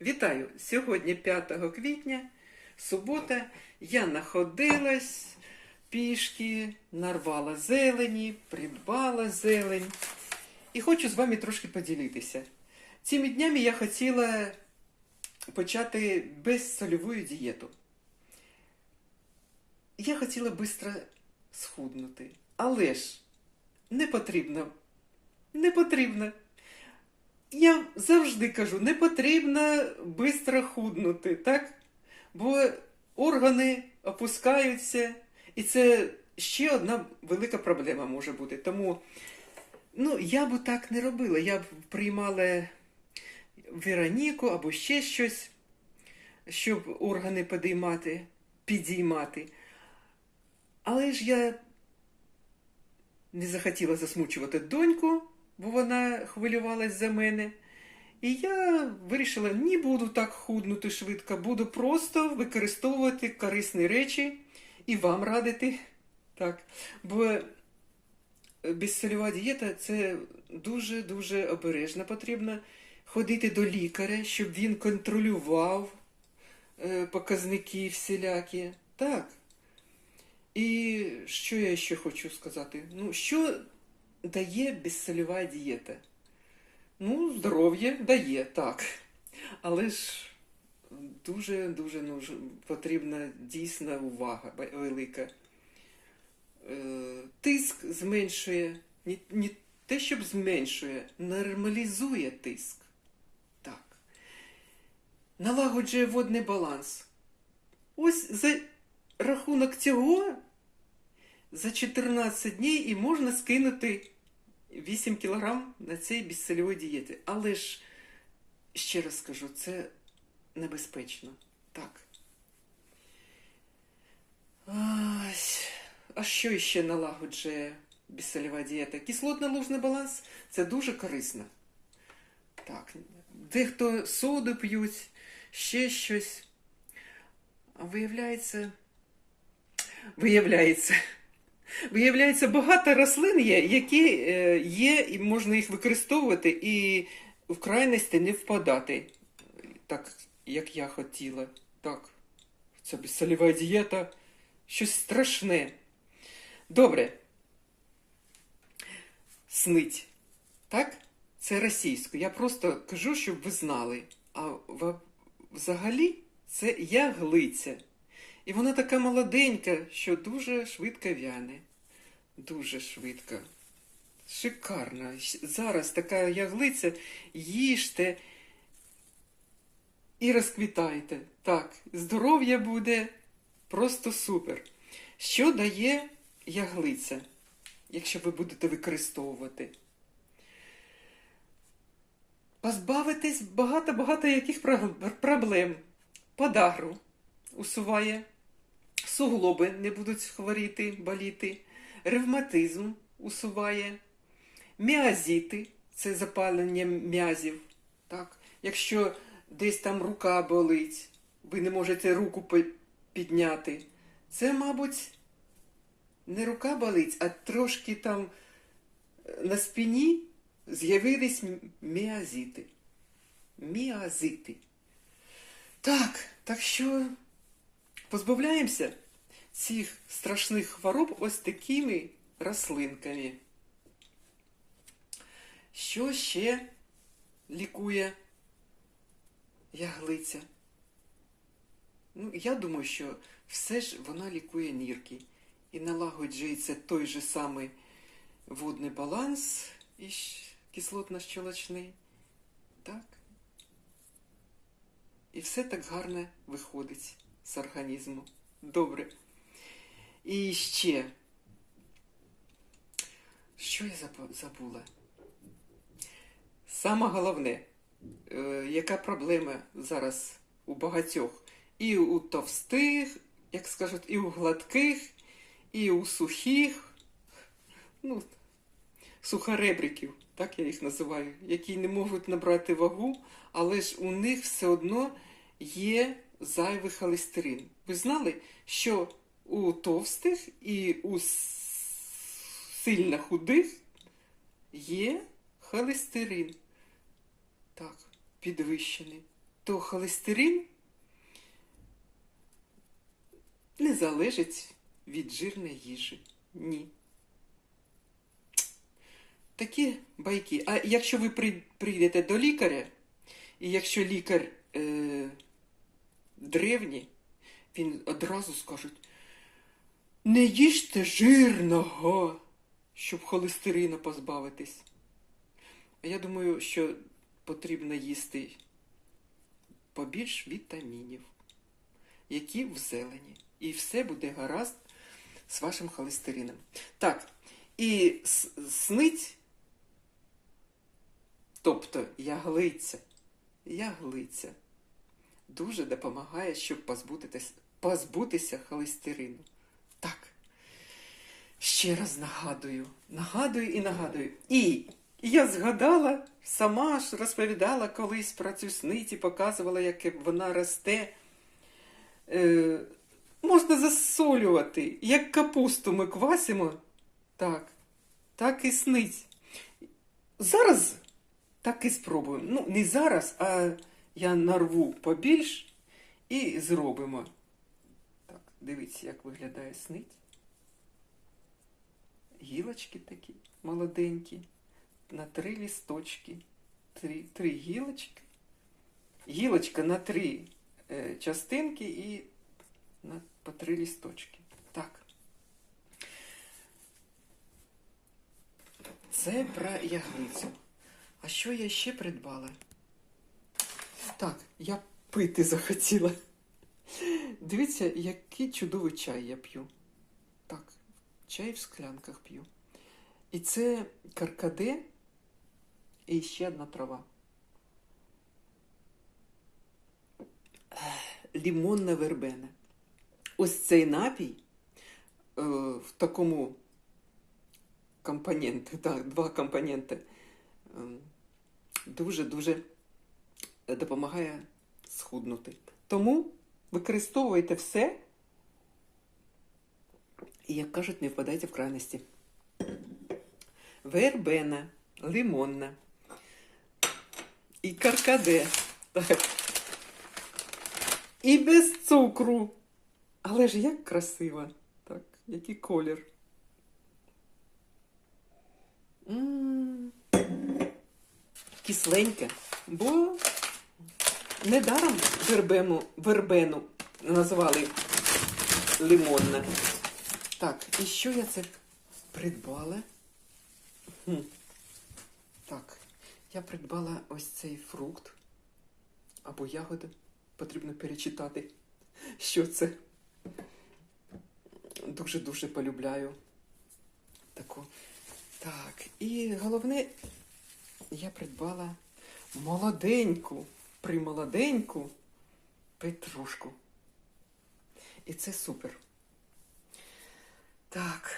Вітаю! Сьогодні 5 квітня, субота. Я находилась пішки, нарвала зелені, придбала зелень. І хочу з вами трошки поділитися. Цими днями я хотіла почати безсольову дієту. Я хотіла швидко схуднути. Але ж не потрібно. Не потрібно. Я завжди кажу, не потрібно швидко худнути, так? Бо органи опускаються, і це ще одна велика проблема може бути. Тому ну, я б так не робила. Я б приймала Вероніку або ще щось, щоб органи підіймати, підіймати. Але ж я не захотіла засмучувати доньку, бо вона хвилювалась за мене. І я вирішила, не буду так худнути швидко, буду просто використовувати корисні речі і вам радити. Так. Бо безсольова дієта це дуже-дуже обережно потрібно ходити до лікаря, щоб він контролював е, показники всілякі. Так. І що я ще хочу сказати? Ну, що дає безсольова дієта? Ну, здоров'я дає, так. Але ж дуже-дуже потрібна дійсна увага велика. Е, Тиск зменшує, не те, щоб зменшує, нормалізує тиск. Так. Налагоджує водний баланс. Ось за рахунок цього за 14 днів і можна скинути 8 кілограм на цій безсольовій дієті. Але ж, ще раз скажу, це небезпечно. Так. А що ще налагоджує безсольова дієта? Кислотно-лужний баланс це дуже корисно. Так. Дехто соду п'ють, ще щось. Виявляється, виявляється, виявляється, багато рослин є, які е, є, і можна їх використовувати і в крайності не впадати, так, як я хотіла. Так, це безсольова дієта, щось страшне. Добре. Снить. Так? Це російською. Я просто кажу, щоб ви знали. А взагалі це яглиця. І вона така молоденька, що дуже швидко вяне. Дуже швидко. Шикарно. Зараз така яглиця, їжте і розквітайте. Так, здоров'я буде просто супер. Що дає яглиця, якщо ви будете використовувати? Позбавитись багато-багато яких проблем. Подагру усуває, суглоби не будуть хворіти, боліти, ревматизм усуває, міазіти це запалення м'язів. Так? Якщо десь там рука болить, ви не можете руку підняти, це, мабуть, не рука болить, а трошки там е, на спині з'явились м- міазити. Міазити. Так, так що позбавляємося цих страшних хвороб ось такими рослинками. Що ще лікує яглиця? Ну, я думаю, що все ж вона лікує нірки і налагоджується той же самий водний баланс і кислотно-щелочний. Так. І все так гарно виходить з організму. Добре. І ще. Що я забула? Саме головне, е, яка проблема зараз у багатьох? І у товстих, як скажуть, і у гладких, і у сухих, ну, сухоребриків, так я їх називаю, які не можуть набрати вагу, але ж у них все одно є зайвий холестерин. Ви знали, що у товстих і у сильно худих є холестерин. Так, підвищений. то холестерин не залежить від жирної їжі. Ні. Такі байки. А якщо ви при- прийдете до лікаря, і якщо лікар е, древній, він одразу скаже, не їжте жирного, щоб холестерина позбавитись. Я думаю, що потрібно їсти побільш вітамінів, які в зелені. І все буде гаразд з вашим холестерином. Так, і снить, тобто яглиця, яглиця дуже допомагає, щоб позбутися, позбутися холестерину. Ще раз нагадую, нагадую і нагадую. І я згадала, сама ж розповідала колись про цю сниці, показувала, як вона росте. Е, можна засолювати, як капусту ми квасимо. Так, так і сниць. Зараз так і спробуємо. Ну, не зараз, а я нарву побільш і зробимо. Так, дивіться, як виглядає снить. Гілочки такі молоденькі, на три лісточки, три, три гілочки. Гілочка на три е, частинки і на, по три лісточки. Так. Це про ягницю. А що я ще придбала? Так, я пити захотіла. Дивіться, який чудовий чай я п'ю. Так, чай в склянках п'ю. І це каркаде і ще одна трава. Лімонна вербена. Ось цей напій е, в такому компоненти, так, два компоненти. ем, Дуже-дуже допомагає схуднути. Тому використовуйте все. І, як кажуть, не впадайте в крайності. Вербена, лимонна і каркаде. Так. І без цукру. Але ж як красиво. Так, який колір. Кисленьке. Бо недаром вербену, вербену назвали лимонна. Так, і що я це придбала? Хм. Так, я придбала ось цей фрукт або ягоду. Потрібно перечитати, що це. Дуже-дуже полюбляю таку. Так, і головне, я придбала молоденьку, примолоденьку петрушку. І це супер. Так.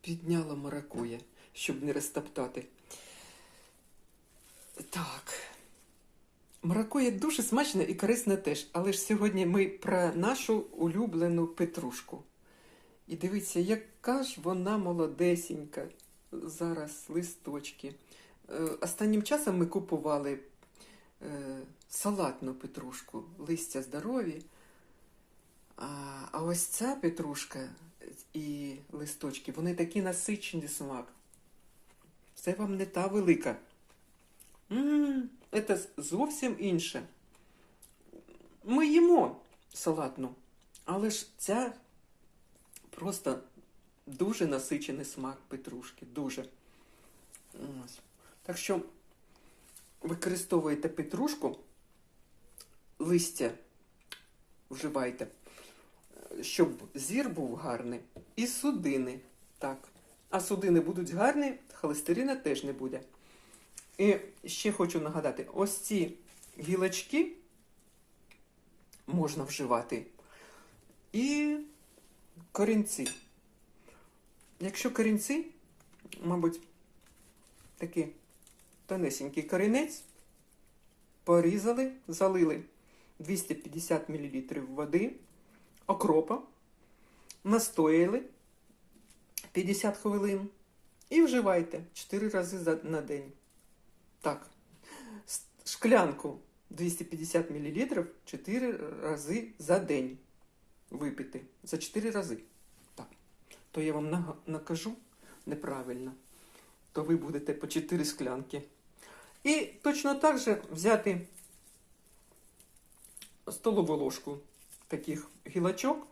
Підняла маракуя, щоб не розтоптати. Так. Маракуя дуже смачна і корисна теж, але ж сьогодні ми про нашу улюблену петрушку. І дивіться, яка ж вона молодесенька. Зараз листочки. Е, Останнім часом ми купували е, салатну петрушку, листя здорові. А, ось ця петрушка і листочки, вони такі насичені смак. Це вам не та велика. Це зовсім інше. Ми їмо салатну, але ж ця просто дуже насичений смак петрушки. Дуже. Ось. Так що використовуєте петрушку, листя вживайте, щоб зір був гарний, і судини. Так. А судини будуть гарні, холестерина теж не буде. І ще хочу нагадати: ось ці гілочки можна вживати. І корінці. Якщо корінці, мабуть, такий тонесенький корінець, порізали, залили 250 мл води, окропа, настояли 50 хвилин і вживайте 4 рази на день. Так. шклянку 250 мл 4 рази за день випити. За 4 рази. Так. То я вам накажу неправильно, то ви будете по 4 склянки. І точно так же взяти столову ложку таких гілочок,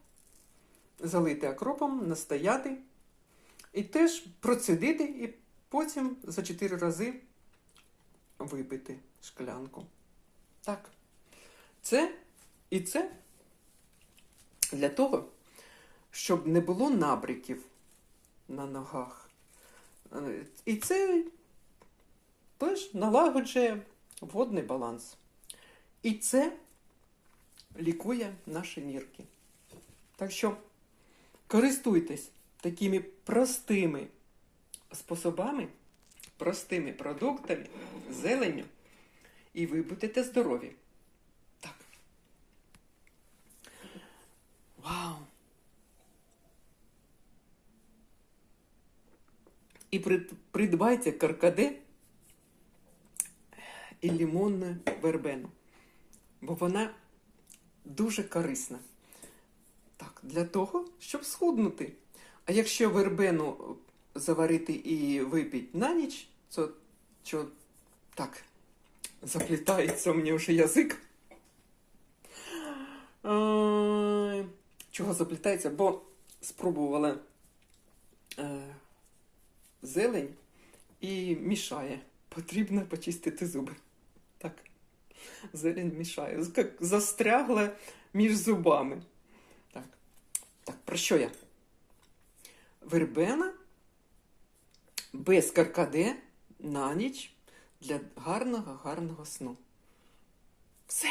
залити акропом, настояти і теж процедити, і потім за 4 рази випити шклянку. Так. Це і це для того, щоб не було набриків на ногах. І це теж налагоджує водний баланс. І це лікує наші нірки. Так що користуйтесь такими простими способами, простими продуктами, зеленню, і ви будете здорові. Так. Вау! І придбайте каркаде і лимонну вербену, бо вона дуже корисна. Так, для того, щоб схуднути. А якщо вербену заварити і випити на ніч, то що так, заплітається у мене вже язик. Ай, Чого заплітається? Бо спробувала е, зелень і мішає. Потрібно почистити зуби. Так. Зелень мішає. Як застрягла між зубами. Так. Так, про що я? Вербена без каркаде на ніч для гарного, гарного сну. Все.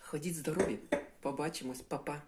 Ходіть здорові. Побачимось, Па-па.